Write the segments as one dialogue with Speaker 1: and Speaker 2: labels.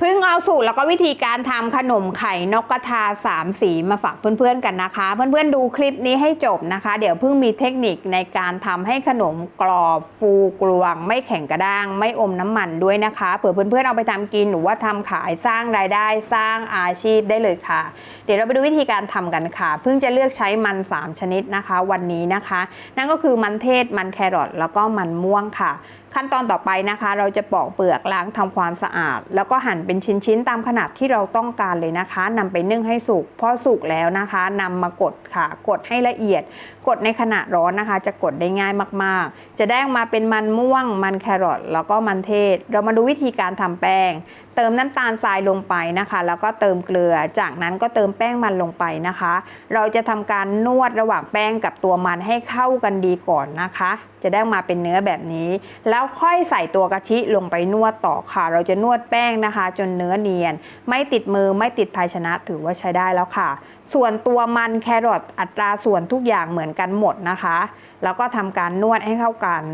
Speaker 1: เพิ่งเอาสูตรแล้วก็วิธีการทำขนมไข่นกกระทาสามสีมาฝากเพื่อนๆกันนะคะ เพื่อนๆดูคลิปนี้ให้จบนะคะ เดี๋ยวเพิ่งมีเทคนิคในการทำให้ขนมกรอบฟูกลวง ไม่แข็งกระด้าง ไม่อมน้ำมันด้วยนะคะเผื่อเพื่อนๆเอาไปทำกินหรือว่าทำขายสร้างรายได้สร้างอาชีพได้เลยค่ะ เดี๋ยวเราไปดูวิธีการทำกันค่ะ เพิ่งจะเลือกใช้มัน 3 ชนิดนะคะ วันนี้นะคะ นั่นก็คือมันเทศมันแครอทแล้วก็มันม่วงค่ะ ขั้นตอนต่อไปนะคะ เราจะปอกเปลือกล้างทำความสะอาด แล้วก็หั่นเป็นชิ้นๆ ตามขนาดที่เราต้องการเลยนะคะนำไปนึ่งให้สุกพอสุกแล้วนะคะนำมากดค่ะ กดให้ละเอียด กดในขณะร้อนนะคะ จะกดได้ง่ายมากๆ จะได้ออกมาเป็นมันม่วง มันแครอทแล้วก็มันเทศ เรามาดูวิธีการทำแป้ง เติมน้ำตาลทรายลงไปนะคะ แล้วก็เติมเกลือ จากนั้นก็เติมแป้งมันลงไปนะคะ เราจะทำการนวดระหว่างแป้งกับตัวมันให้เข้ากันดีก่อนนะคะ จะได้มาเป็นเนื้อแบบนี้ แล้วค่อยใส่ตัวกะทิลงไปนวดต่อค่ะ เราจะนวดแป้งนะคะจนเนื้อเนียน ไม่ติดมือไม่ติดภาชนะถือว่าใช้ได้แล้วค่ะ ส่วนตัวมันแครอทอัตราส่วนทุกอย่างเหมือนกันหมดนะคะ แล้วก็ทำการนวดให้เข้ากัน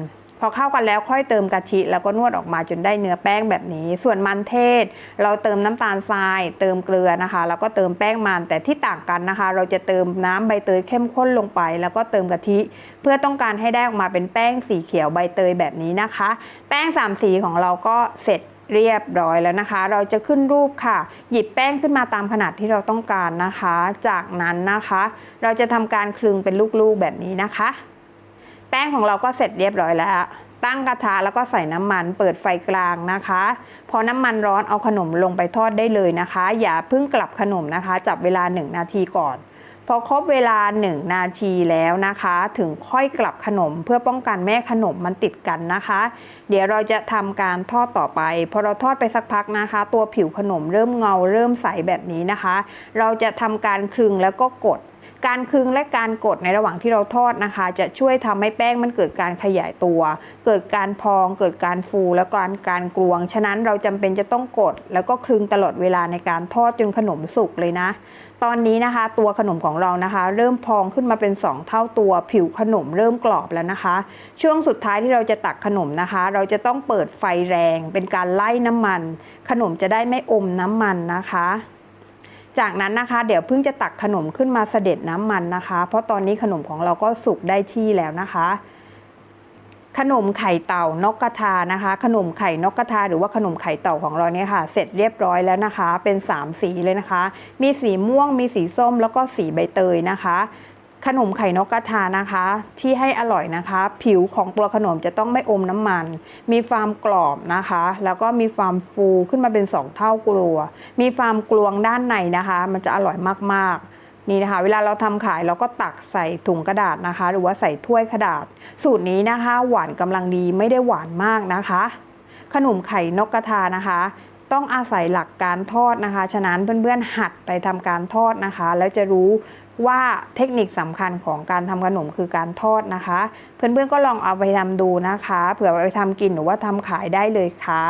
Speaker 1: พอเข้ากันแล้วค่อยเติมกะทิแล้วก็นวดออกมาจนได้เนื้อแป้งแบบนี้ ส่วนมันเทศ เราเติมน้ำตาลทราย เติมเกลือนะคะ แล้วก็เติมแป้งมันแต่ที่ต่างกันนะคะ เราจะเติมน้ำใบเตยเข้มข้นลงไป แล้วก็เติมกะทิ เพื่อต้องการให้ได้ออกมาเป็นแป้งสีเขียวใบเตยแบบนี้นะคะ แป้งสามสีของเราก็เสร็จ เรียบร้อยแล้วนะคะ เราจะขึ้นรูปค่ะ หยิบแป้งขึ้นมาตามขนาดที่เราต้องการนะคะ จากนั้นนะคะ เราจะทำการคลึงเป็นลูกๆแบบนี้นะคะ แป้งของเราก็เสร็จเรียบร้อยแล้ว ตั้งกระทะแล้วก็ใส่น้ำมันเปิดไฟกลางนะคะ พอน้ำมันร้อนเอาขนมลงไปทอดได้เลยนะคะ อย่าเพิ่งกลับขนมนะคะ จับเวลา 1 นาทีก่อน พอครบเวลา 1 นาทีแล้วนะคะ ถึงค่อยกลับขนมเพื่อป้องกันแม่ขนมมันติดกันนะคะ เดี๋ยวเราจะทำการทอดต่อไป พอเราทอดไปสักพักนะคะ ตัวผิวขนมเริ่มเงาเริ่มใสแบบนี้นะคะ เราจะทำการคลึงแล้วก็กด การคลึงและการกดในระหว่างที่เราทอดนะคะ จะช่วยทำให้แป้งมันเกิดการขยายตัว เกิดการพอง เกิดการฟูแล้วก็การกลวง ฉะนั้นเราจำเป็นจะต้องกด แล้วก็คลึงตลอดเวลาในการทอดจนขนมสุกเลยนะ ตอนนี้นะคะ ตัวขนมของเรานะคะ เริ่มพองขึ้นมาเป็น 2 เท่าตัว ผิวขนมเริ่มกรอบแล้วนะคะ ช่วงสุดท้ายที่เราจะตักขนมนะคะ เราจะต้องเปิดไฟแรง เป็นการไล่น้ำมัน ขนมจะได้ไม่อมน้ำมันนะคะ จากนั้นนะคะเดี๋ยวเพิ่งจะตักขนมขึ้นมาเสด็จน้ำมันนะคะ เพราะตอนนี้ขนมของเราก็สุกได้ที่แล้วนะคะ ขนมไข่เต่านกกระทานะคะ ขนมไข่นกกระทา หรือว่าขนมไข่เต่าของเราเนี่ยค่ะ เสร็จเรียบร้อยแล้วนะคะ เป็น 3 สีเลยนะคะ มีสีม่วง มีสีส้มแล้วก็สีใบเตยนะคะ ขนมไข่นกกระทานะคะ ที่ให้อร่อยนะคะ ผิวของตัวขนมจะต้องไม่อมน้ำมัน มีความกรอบนะคะ แล้วก็มีความฟูขึ้นมาเป็น 2 เท่ากลัว มีความกลวงด้านในนะคะ มันจะอร่อยมากๆนี่นะคะเวลาเราทำขายเราก็ตักใส่ถุงกระดาษนะคะ หรือว่าใส่ถ้วยกระดาษ สูตรนี้นะคะ หวานกำลังดีไม่ได้หวานมากนะคะ ขนมไข่นกกระทานะคะ ต้องอาศัยหลักการทอดนะคะ ฉะนั้นเพื่อนๆหัดไปทำการทอดนะคะ แล้วจะรู้ ว่าเทคนิคสำคัญของการทำขนมคือการทอดนะคะ เพื่อนๆก็ลองเอาไปทำดูนะคะ เผื่อไปทำกินหรือว่าทำขายได้เลยค่ะ